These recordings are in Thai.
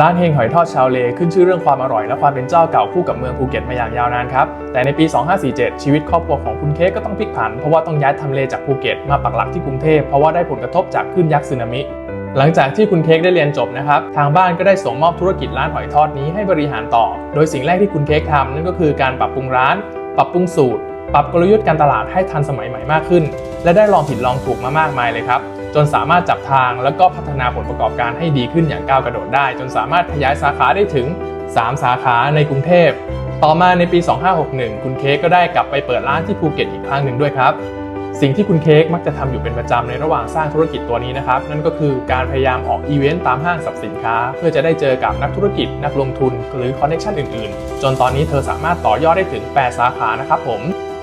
ร้านเฮงหอยทอดชาวเลขึ้นชื่อเรื่องความอร่อยและความเป็นเจ้าเก่าคู่กับเมืองภูเก็ตมาอย่างยาวนานครับ แต่ในปี 2547 ชีวิตครอบครัวของคุณเค้กก็ต้องพลิกผัน เพราะว่าต้องย้ายทำเลจากภูเก็ตมาปักหลักที่กรุงเทพเพราะว่าได้ผลกระทบจากคลื่นยักษ์สึนามิหลังจากที่คุณเค้กได้เรียนจบนะครับ ทางบ้านก็ได้ส่งมอบธุรกิจร้านหอยทอดนี้ให้บริหารต่อ โดยสิ่งแรกที่คุณเค้กทำนั่นก็คือการปรับปรุงร้าน ปรับปรุงสูตร ปรับกลยุทธ์การตลาดให้ทันสมัยใหม่มากขึ้น และได้ลองผิดลองถูกมามากมายเลยครับ จนสามารถจับทางแล้วก็พัฒนาผลประกอบการให้ดีขึ้นอย่างก้าวกระโดดได้ จนสามารถขยายสาขาได้ถึง 3 สาขาในกรุงเทพ ต่อมาในปี 2561 คุณเค้กก็ได้กลับไปเปิดร้านที่ภูเก็ตอีกครั้งหนึ่งด้วยครับสิ่งที่คุณเค้กมักจะทำอยู่เป็นประจำในระหว่างสร้างธุรกิจตัวนี้นะครับ นั่นก็คือการพยายามออกอีเวนต์ตามห้างสรรพสินค้า เพื่อจะได้เจอกับนักธุรกิจ นักลงทุน หรือคอนเนคชันอื่นๆ จนตอนนี้เธอสามารถต่อยอดได้ถึง 8 สาขานะครับผม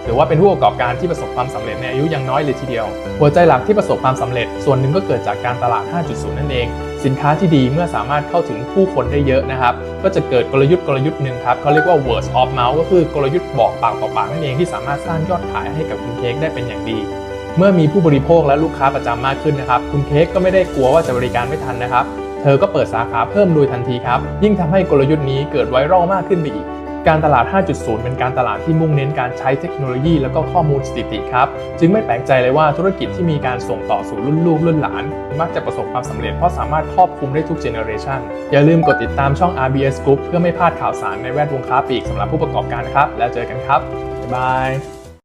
ถือว่าเป็นผู้ประกอบการที่ประสบความสำเร็จในอายุยังน้อยเลยทีเดียว หัวใจหลักที่ประสบความสำเร็จ ส่วนหนึ่งก็เกิดจากการตลาด 5.0 นั่นเอง สินค้าที่ดีเมื่อสามารถเข้าถึงผู้คนได้เยอะนะครับ ก็จะเกิดกลยุทธ์กลยุทธ์หนึ่งครับเขาเรียกว่า word of mouth ก็คือกลยุทธ์บอกปากต่อปากนั่นเองที่สามารถสร้างยอดขายให้กับคุณเค้กได้เป็นอย่างดีเมื่อมีผู้บริโภคและลูกค้าประจำมากขึ้นนะครับ คุณเค้กก็ไม่ได้กลัวว่าจะบริการไม่ทันนะครับ เธอก็เปิดสาขาเพิ่มโดยทันทีครับ ยิ่งทำให้กลยุทธ์นี้เกิดไวรัลมากขึ้นไปอีก การตลาด 5.0 เป็นการตลาดที่มุ่งเน้นการใช้เทคโนโลยี และก็ข้อมูลสถิติครับ จึงไม่แปลกใจเลยว่าธุรกิจที่มีการส่งต่อสู่รุ่นลูกรุ่นหลาน มักจะประสบความสำเร็จเพราะสามารถครอบคลุมได้ทุกเจเนอเรชันอย่าลืมกดติดตามช่อง RBS Group เพื่อไม่พลาดข่าวสารในแวดวงค้าปลีกสำหรับผู้ประกอบการครับ แล้วเจอกันครับบ๊ายบาย